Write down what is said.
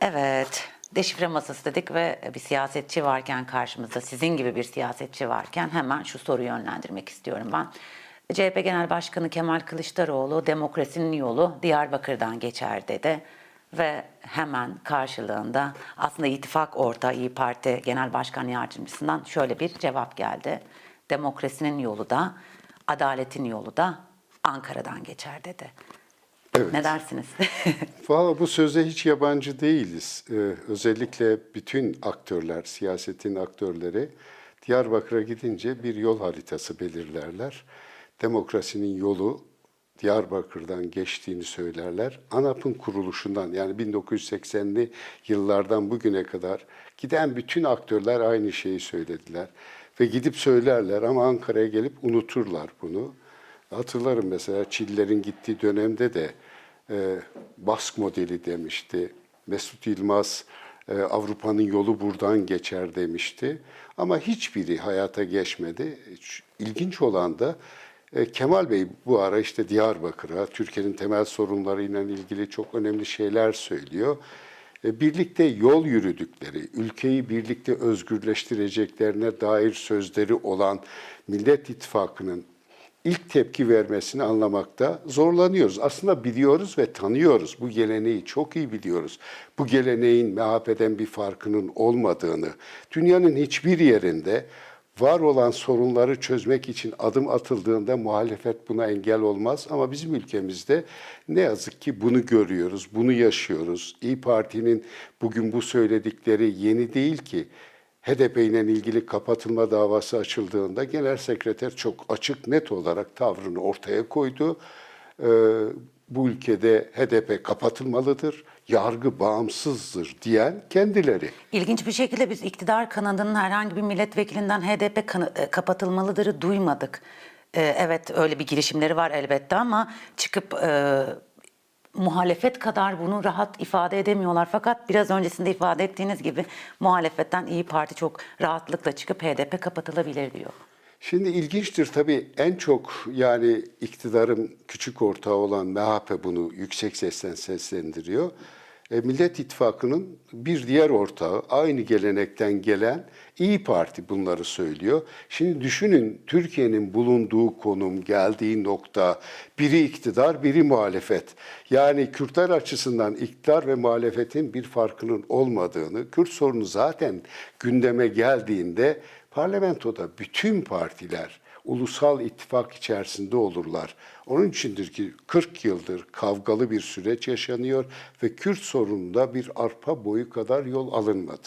Evet, deşifre masası dedik ve bir siyasetçi varken karşımızda, sizin gibi bir siyasetçi varken hemen şu soruyu yönlendirmek istiyorum ben. CHP Genel Başkanı Kemal Kılıçdaroğlu demokrasinin yolu Diyarbakır'dan geçer dedi ve hemen karşılığında aslında ittifak ortağı İyi Parti Genel Başkan Yardımcısından şöyle bir cevap geldi. Demokrasinin yolu da, adaletin yolu da Ankara'dan geçer dedi. Evet. Ne dersiniz? Valla bu söze hiç yabancı değiliz. Ee, özellikle bütün aktörler, siyasetin aktörleri Diyarbakır'a gidince bir yol haritası belirlerler. Demokrasinin yolu Diyarbakır'dan geçtiğini söylerler. ANAP'ın kuruluşundan yani 1980'li yıllardan bugüne kadar giden bütün aktörler aynı şeyi söylediler. Ve gidip söylerler ama Ankara'ya gelip unuturlar bunu. Hatırlarım mesela Çillerin gittiği dönemde de e, Bask modeli demişti. Mesut Yılmaz e, Avrupa'nın yolu buradan geçer demişti. Ama hiçbiri hayata geçmedi. İlginç olan da e, Kemal Bey bu ara işte Diyarbakır'a, Türkiye'nin temel sorunlarıyla ilgili çok önemli şeyler söylüyor. E, Birlikte yol yürüdükleri, ülkeyi birlikte özgürleştireceklerine dair sözleri olan Millet İttifakı'nın ilk tepki vermesini anlamakta zorlanıyoruz. Aslında biliyoruz ve tanıyoruz. Bu geleneği çok iyi biliyoruz. Bu geleneğin MHP'den bir farkının olmadığını, dünyanın hiçbir yerinde var olan sorunları çözmek için adım atıldığında muhalefet buna engel olmaz. Ama bizim ülkemizde ne yazık ki bunu görüyoruz, bunu yaşıyoruz. İyi Parti'nin bugün bu söyledikleri yeni değil ki. HDP ile ilgili kapatılma davası açıldığında genel sekreter çok açık net olarak tavrını ortaya koydu. Ee, bu ülkede HDP kapatılmalıdır, yargı bağımsızdır diyen kendileri. İlginç bir şekilde biz iktidar kanadının herhangi bir milletvekilinden HDP e, kapatılmalıdırı duymadık. E, evet öyle bir girişimleri var elbette ama çıkıp e, muhalefet kadar bunu rahat ifade edemiyorlar. Fakat biraz öncesinde ifade ettiğiniz gibi muhalefetten İyi Parti çok rahatlıkla çıkıp HDP kapatılabilir diyor. Şimdi ilginçtir tabii en çok yani iktidarın küçük ortağı olan MHP bunu yüksek sesten seslendiriyor. E, Millet İttifakı'nın bir diğer ortağı aynı gelenekten gelen İyi Parti bunları söylüyor. Şimdi düşünün Türkiye'nin bulunduğu konum, geldiği nokta biri iktidar, biri muhalefet. Yani Kürtler açısından iktidar ve muhalefetin bir farkının olmadığını, Kürt sorunu zaten gündeme geldiğinde Parlamentoda bütün partiler ulusal ittifak içerisinde olurlar. Onun içindir ki 40 yıldır kavgalı bir süreç yaşanıyor ve Kürt sorununda bir arpa boyu kadar yol alınmadı.